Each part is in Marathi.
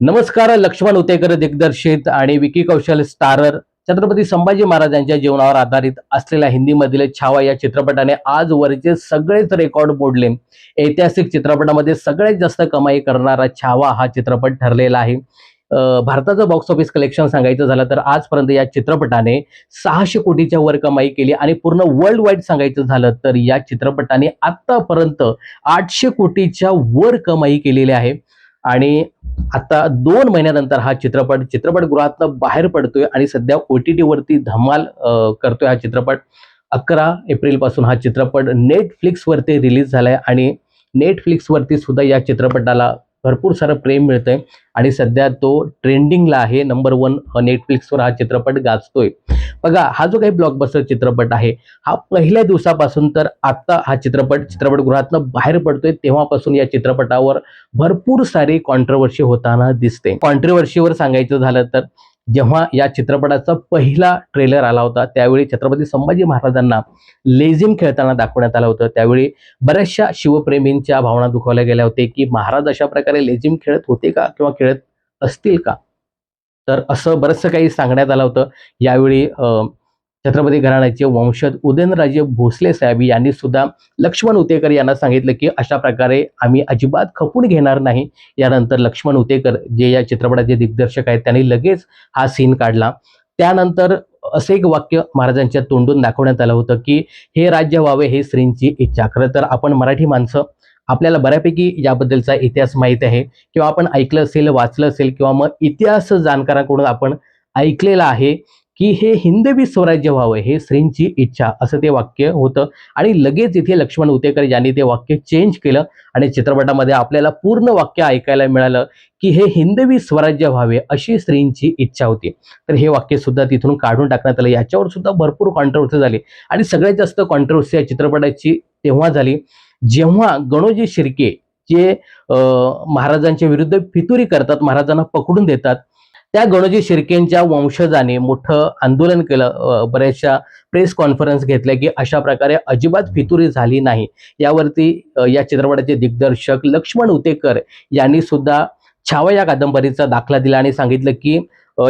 नमस्कार लक्ष्मण उतेकर दिग्दर्शित आणि विकी कौशल स्टारर छत्रपती संभाजी महाराजांच्या जीवनावर आधारित असलेल्या हिंदीमधील छावा या चित्रपटाने आजवरचे सगळेच रेकॉर्ड मोडले. ऐतिहासिक चित्रपटामध्ये सगळ्यात जास्त कमाई करणारा छावा हा चित्रपट ठरलेला आहे. भारताचं बॉक्स ऑफिस कलेक्शन सांगायचं झालं तर आजपर्यंत या चित्रपटाने सहाशे कोटीच्या वर कमाई केली आणि पूर्ण वर्ल्ड वाईड सांगायचं झालं तर या चित्रपटाने आतापर्यंत आठशे कोटीच्या वर कमाई केलेली आहे. आणि आता दोन महिन्यानंतर हा चित्रपट चित्रपटगृहातनं बाहेर पडतोय आणि सध्या ओ टी टीवरती धमाल करतोय हा चित्रपट. अकरा एप्रिलपासून हा चित्रपट नेटफ्लिक्सवरती रिलीज झालाय आणि नेटफ्लिक्सवरती सुद्धा या चित्रपटाला भरपूर सारं प्रेम मिळतंय. आणि सध्या तो ट्रेंडिंगला आहे. नंबर वन नेटफ्लिक्सवर हा चित्रपट गाजतोय. बघा हा जो काही ब्लॉकबस्टर चित्रपट आहे हा पहिल्या दिवसापासून तर आता हा चित्रपट चित्रपटगृहातनं बाहेर पडतोय. तेव्हापासून या चित्रपटावर भरपूर सारी कॉन्ट्रवर्सी होताना दिसते कॉन्ट्रवर्सीवर सांगायचं झालं तर जेव्हा या चित्रपटाचा पहिला ट्रेलर आला होता त्यावेळी छत्रपती संभाजी महाराजांना लेझिम खेळताना दाखवण्यात आलं होतं. त्यावेळी बऱ्याचशा शिवप्रेमींच्या भावना दुखावल्या गेल्या होते की महाराज अशा प्रकारे लेझिम खेळत होते का किंवा खेळत असतील का? तर असं बरंचसं काही सांगण्यात आलं होतं. यावेळी अं, छत्रपती घराण्याचे वंशज उदयनराजे भोसले साहेब यांनी सुद्धा लक्ष्मण उतेकर यांना सांगितलं की अशा प्रकारे आम्ही अजिबात खपून घेणार नाही. यानंतर लक्ष्मण उतेकर जे या चित्रपटाचे दिग्दर्शक आहेत त्यांनी लगेच हा सीन काढला. त्यानंतर असं एक वाक्य महाराजांच्या तोंडून दाखवण्यात आलं होतं की हे राज्य व्हावे हे श्रींची इच्छा. खरं तर आपण मराठी माणसं आपल्याला बऱ्यापैकी याबद्दलचा इतिहास माहीत आहे. किंवा आपण ऐकलं असेल वाचलं असेल किंवा मग इतिहास जाणकारांकडून आपण ऐकलेलं आहे की हे हिंदवी स्वराज्य व्हावं हे श्रींची इच्छा असं ते वाक्य होतं. आणि लगेच इथे लक्ष्मण उतेकर यांनी ते वाक्य चेंज केलं आणि चित्रपटामध्ये आपल्याला पूर्ण वाक्य ऐकायला मिळालं की हे हिंदवी स्वराज्य व्हावे अशी श्रींची इच्छा होती. तर हे वाक्य सुद्धा तिथून काढून टाकण्यात आलं. याच्यावर सुद्धा भरपूर कॉन्ट्रोवर्सी झाली. आणि सगळ्यात जास्त कॉन्ट्रोवर्सी या चित्रपटाची तेव्हा झाली जेव्हा गणोजी शिर्के जे महाराजांच्या विरुद्ध फितुरी करतात महाराजांना पकडून देतात त्या गणोजी शिर्केंच्या वंशजाने मोठं आंदोलन केलं. बऱ्याचशा प्रेस कॉन्फरन्स घेतल्या की अशा प्रकारे अजिबात फितुरी झाली नाही. यावरती या चित्रपटाचे दिग्दर्शक लक्ष्मण उतेकर यांनी सुद्धा छावा या कादंबरीचा दाखला दिला आणि सांगितलं की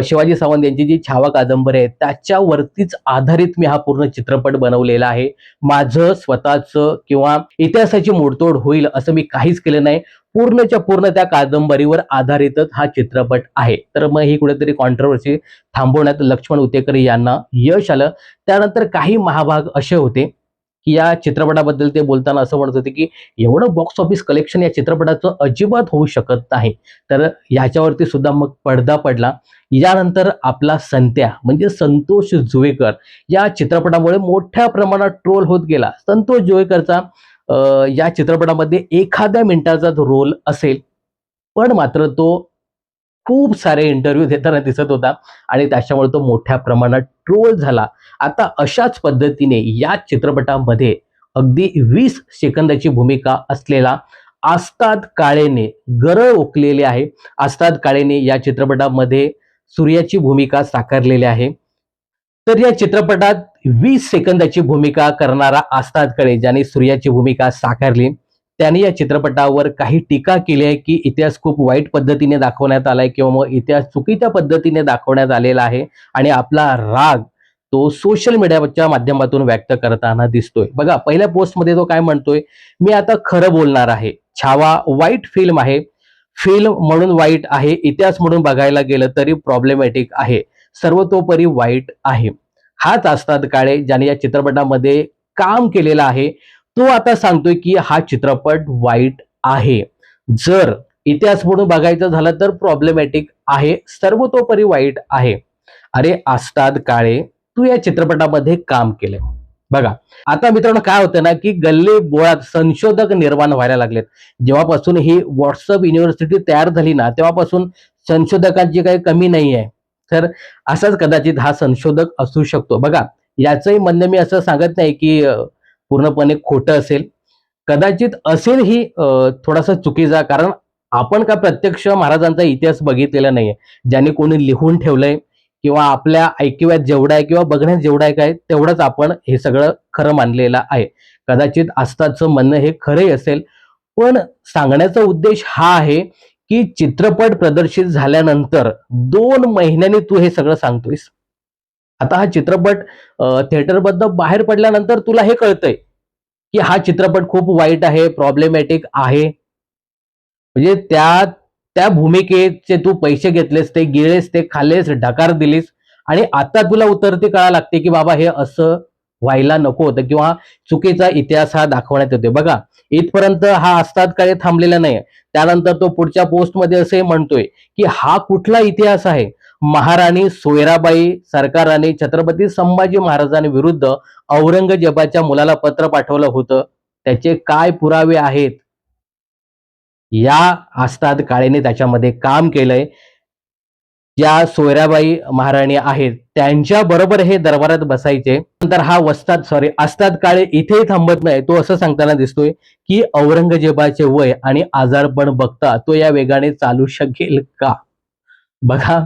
शिवाजी सावंत यांची जी छावा कादंबरी आहे त्याच्यावरतीच आधारित मी हा पूर्ण चित्रपट बनवलेला आहे. माझं स्वतःचं किंवा इतिहासाची मोडतोड होईल असं मी काहीच केलं नाही. पूर्णच्या पूर्ण त्या कादंबरीवर आधारितच हा चित्रपट आहे. तर मग ही कुठेतरी कॉन्ट्रोवर्सी थांबवण्यात लक्ष्मण उतेकर यांना यश आलं. त्यानंतर काही महाभाग असे होते की या चित्रपटाबद्दल ते बोलताना असं म्हणत होते की एवढं बॉक्स ऑफिस कलेक्शन या चित्रपटाचं अजिबात होऊ शकत नाही. तर ह्याच्यावरती सुद्धा मग पडदा पडला. यानंतर आपला संत्या म्हणजे संतोष जुवेकर या चित्रपटामुळे मोठ्या प्रमाणात ट्रोल होत गेला. संतोष जुवेकरचा या चित्रपटामध्ये एखाद्या मिनिटाचा जो रोल असेल पण मात्र तो खूप सारे इंटरव्ह्यू देताना दिसत होता आणि त्याच्यामुळे तो मोठ्या प्रमाणात ट्रोल झाला. आता अशाच पद्धतीने या चित्रपटामध्ये अगदी वीस सेकंदाची भूमिका असलेला आस्ताद काळेने गरळ ओकलेले आहे. आस्ताद काळेने या चित्रपटामध्ये सूर्याची भूमिका साकारलेली आहे. तर या चित्रपटात वीस सेकंदाची भूमिका करणारा आस्ताद कळे ज्याने सूर्याची भूमिका साकारली. त्याने या चित्रपटावर काही टीका केली आहे की इतिहास खूप वाईट पद्धतीने दाखवण्यात आलाय किंवा मग इतिहास चुकीच्या पद्धतीने दाखवण्यात आलेला आहे आणि आपला राग तो सोशल मीडियाच्या माध्यमातून व्यक्त करताना दिसतोय. बघा पहिल्या पोस्टमध्ये तो काय म्हणतोय? मी आता खरं बोलणार आहे. छावा वाईट फिल्म आहे. फिल्म म्हणून वाईट आहे. इतिहास म्हणून बघायला गेलं तरी प्रॉब्लेमॅटिक आहे. सर्वतोपरी वाईट आहे. हाच असतात काळे ज्याने या चित्रपटामध्ये काम केलेलं आहे. तो आता सांगतोय की हा चित्रपट वाईट आहे. जर इतिहास म्हणून बघायचं झालं तर प्रॉब्लेमॅटिक आहे. सर्वतोपरी वाईट आहे. अरे आस्ताद काळे तू या चित्रपटामध्ये काम केलंय. बघा आता मित्रांनो काय होतं ना की गल्ले बोळात संशोधक निर्माण व्हायला लागलेत. जेव्हापासून ही व्हॉट्सअप युनिव्हर्सिटी तयार झाली ना तेव्हापासून संशोधकांची काही कमी नाही आहे तर असाच कदाचित हा संशोधक असू शकतो. बघा याचंही म्हणणं मी असं सांगत नाही की पूर्णपणे खोटं असेल. कदाचित असेल ही थोडासा चुकीचा कारण आपण का प्रत्यक्ष महाराजांचा इतिहास बघितलेला नाहीये? ज्यांनी कोणी लिहून ठेवलंय किंवा आपल्या ऐकिव्यात जेवढं आहे किंवा बघण्यात जेवढं आहे काय तेवढंच आपण हे सगळं खरं मानलेलं आहे. कदाचित आस्थाचं म्हणणं हे खरंही असेल. पण सांगण्याचा उद्देश हा आहे की चित्रपट प्रदर्शित झाल्यानंतर दोन महिन्यांनी तू हे सगळं सांगतोयस. आता हा चित्रपट थिएटरबद्दल बाहेर पडल्यानंतर तुला हे कळतंय की हा चित्रपट खूप वाईट आहे प्रॉब्लेमॅटिक आहे. म्हणजे त्या त्या भूमिकेचे तू पैसे घेतलेस ते गिळेस ते खाल्लेस ढकार दिलीस आणि आता तुला उतरती कळा लागते की बाबा हे असं व्हायला नको होतं किंवा चुकीचा इतिहास हा दाखवण्यात येतोय. बघा इथपर्यंत हा असतात काळे थांबलेला नाही त्यानंतर तो पुढच्या पोस्टमध्ये असे म्हणतोय की हा कुठला इतिहास आहे? महाराणी सोयराबाई सरकाराने छत्रपती संभाजी महाराजांविरुद्ध औरंगजेबाच्या मुलाला पत्र पाठवलं होतं. त्याचे काय पुरावे आहेत? या आस्ताद काळेने त्याच्यामध्ये काम केलंय. ज्या सोयराबाई महाराणी आहेत त्यांच्या बरोबर हे दरबारात बसायचे. नंतर हा वस्ताद सॉरी असतात काळे इथेही थांबत नाही. तो असं सांगताना दिसतोय की औरंगजेबाचे वय आणि आजारपण बघता तो या वेगाने चालू शकेल का? बघा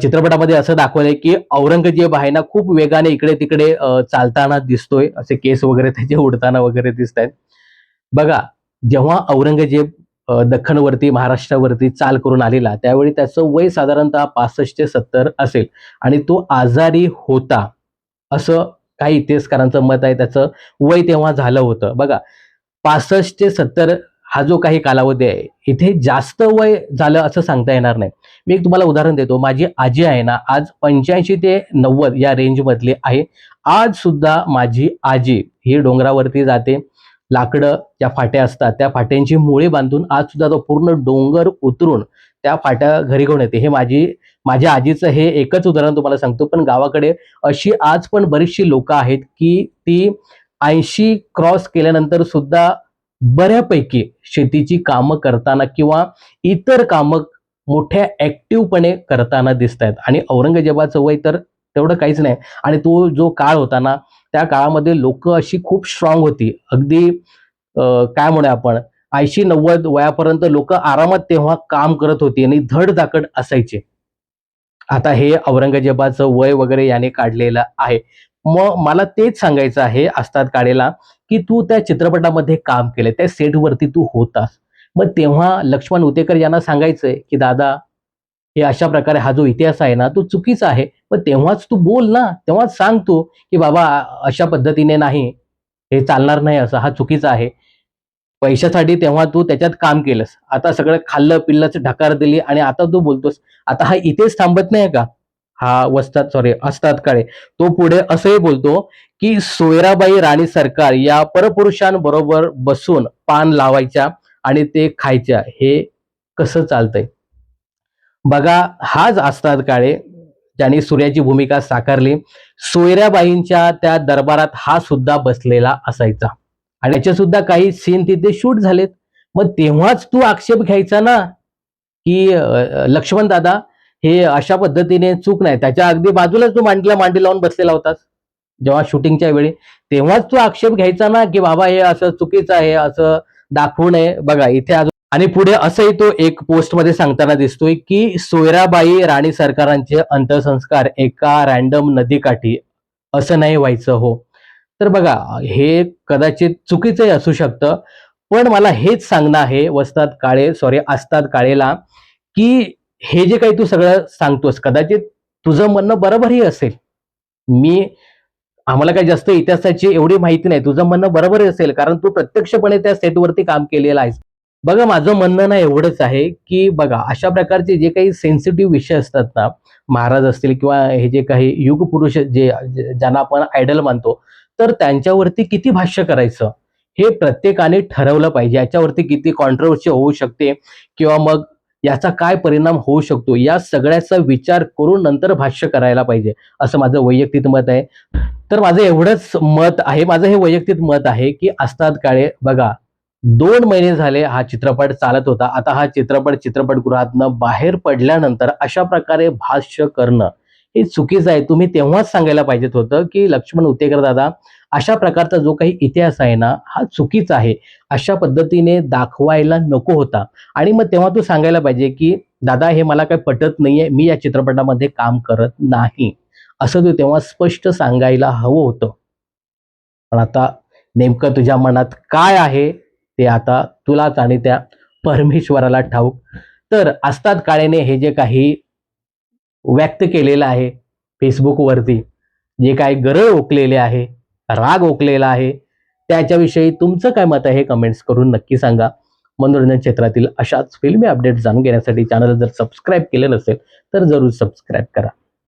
चित्रपटामध्ये असं दाखवलंय की औरंगजेब आहे ना खूप वेगाने इकडे तिकडे चालताना दिसतोय. असे केस वगैरे त्याचे उडताना वगैरे दिसत आहेत बघा जेव्हा औरंगजेब दख्खनवरती महाराष्ट्रावरती चाल करून आलेला त्यावेळी त्याचं वय साधारणतः पासष्ट ते सत्तर असेल. आणि तो आजारी होता असं काही इतिहासकारांचं मत आहे. त्याचं वय तेव्हा झालं होतं. बघा पासष्ट ते सत्तर हा जो काही कालावधी आहे इथे जास्त वय झालं असं सांगता येणार नाही. मी एक तुम्हाला उदाहरण देतो. माझी आजी आहे ना आज पंच्याऐंशी ते नव्वद या रेंजमधली आहे. आज सुद्धा माझी आजी ही डोंगरावरती जाते. लाकडं ज्या फाट्या असतात त्या फाट्यांची मुळे बांधून आज सुद्धा तो पूर्ण डोंगर उतरून त्या फाट्या घरी घेऊन येते. हे माझी माझ्या आजीचं हे एकच उदाहरण तुम्हाला सांगतो. पण गावाकडे अशी आज पण बरीचशी लोक आहेत की ती ऐंशी क्रॉस केल्यानंतर सुद्धा बऱ्यापैकी शेतीची कामं करताना किंवा इतर कामं मोठ्या ऍक्टिव्हपणे करताना दिसत आहेत आणि औरंगजेबाचं वय तर तेवढं काहीच नाही. आणि तो जो काळ होता ना त्या काळामध्ये लोक अशी खूप स्ट्रॉंग होती. अगदी काय म्हणूया आपण? ऐंशी नव्वद वयापर्यंत लोक आरामात तेव्हा काम करत होती आणि धडधाकड असायचे. आता हे औरंगजेबाचं वय वगैरे याने काढलेलं आहे. मग मला तेच सांगायचं आहे असतात काळेला की तू त्या चित्रपटामध्ये काम केलं त्या सेटवरती तू होतास. मग तेव्हा लक्ष्मण उतेकर यांना सांगायचंय की दादा हे अशा प्रकारे हा जो इतिहास आहे ना तो चुकीचा आहे. पण तेव्हाच तू बोल ना तेव्हाच सांग तू की बाबा अशा पद्धतीने नाही हे चालणार नाही असं हा चुकीचा आहे. पैशासाठी तेव्हा तू त्याच्यात काम केलंस. आता सगळं खाल्लं पिल्लंच ढकार दिली आणि आता तू बोलतोस. आता हा इथेच थांबत नाही का? हा वस्तात सॉरी असतात काळे. तो पुढे असंही बोलतो की सोयराबाई राणी सरकार या परपुरुषांबरोबर बसून पान लावायच्या आणि ते खायच्या. हे कसं चालतंय? बघा हाच असतात काळे ज्यांनी सूर्याची भूमिका साकारली. सोयऱ्याबाईंच्या त्या दरबारात हा सुद्धा बसलेला असायचा. आणि याचे सुद्धा काही सीन तिथे शूट झालेत. मग तेव्हाच तू आक्षेप घ्यायचा ना की लक्ष्मण दादा हे अशा पद्धतीने चूक नाही. त्याच्या अगदी बाजूलाच तू मांडीला मांडी लावून बसलेला होतास जेव्हा शूटिंगच्या वेळी. तेव्हाच तू आक्षेप घ्यायचा ना की बाबा हे असं चुकीचं आहे असं दाखवू नये. बघा इथे अजून आणि पुढे असंही तो एक पोस्टमध्ये सांगताना दिसतोय की सोयराबाई राणी सरकारांचे अंत्यसंस्कार एका रॅन्डम नदीकाठी असं नाही व्हायचं हो. तर बघा हे कदाचित चुकीचंही असू शकतं पण मला हेच सांगणं आहे वस्तात काळे सॉरी असतात काळेला की हे जे काही तू सगळं सांगतोस कदाचित तुझं म्हणणं बरोबरही असेल. मी आम्हाला काही जास्त इतिहासाची एवढी माहिती नाही तुझं म्हणणं बरोबरही असेल कारण तू प्रत्यक्षपणे त्या सेटवरती काम केलेलं आहेस. बघा माझं म्हणणं ना एवढंच आहे की बघा अशा प्रकारचे जे काही सेन्सिटिव्ह विषय असतात ना महाराज असतील किंवा हे जे काही युग पुरुष जे जे- ज्यांना आपण आयडल मानतो तर त्यांच्यावरती किती भाष्य करायचं? हे प्रत्येकाने ठरवलं पाहिजे. याच्यावरती किती कॉन्ट्रोवर्सी होऊ शकते किंवा मग याचा काय परिणाम होऊ शकतो? या सगळ्याचा विचार करून नंतर भाष्य करायला पाहिजे असं माझं वैयक्तिक मत आहे. तर माझं एवढंच मत आहे. माझं हे वैयक्तिक मत आहे की असतात काळे बघा दोन महिने झाले हा चित्रपट चालत होता. आता हा चित्रपट चित्रपटगृहातनं बाहेर पडल्यानंतर अशा प्रकारे भाष्य करणं हे चुकीचं आहे. तुम्ही तेव्हाच सांगायला पाहिजेत होतं की लक्ष्मण उतेकर दादा अशा प्रकारचा जो काही इतिहास आहे ना हा चुकीचा आहे. अशा पद्धतीने दाखवायला नको होता. आणि मग तेव्हा तू सांगायला पाहिजे की दादा हे मला काही पटत नाहीये. मी या चित्रपटामध्ये काम करत नाही. असं तू तेव्हा स्पष्ट सांगायला हवं होतं. पण आता नेमकं तुझ्या मनात काय आहे? ते आता तुलाच आणि त्या परमेश्वराला ठाऊक. तर असतात काळेने हे जे काही व्यक्त केलेलं आहे फेसबुकवरती जे काही गरळ ओकलेले आहे राग ओकलेला आहे त्याच्याविषयी तुमचं काय मत आहे कमेंट्स करून नक्की सांगा. मनोरंजन क्षेत्रातील अशाच फिल्मी अपडेट जाणून घेण्यासाठी चॅनल जर सबस्क्राईब केलं नसेल तर जरूर सबस्क्राईब करा.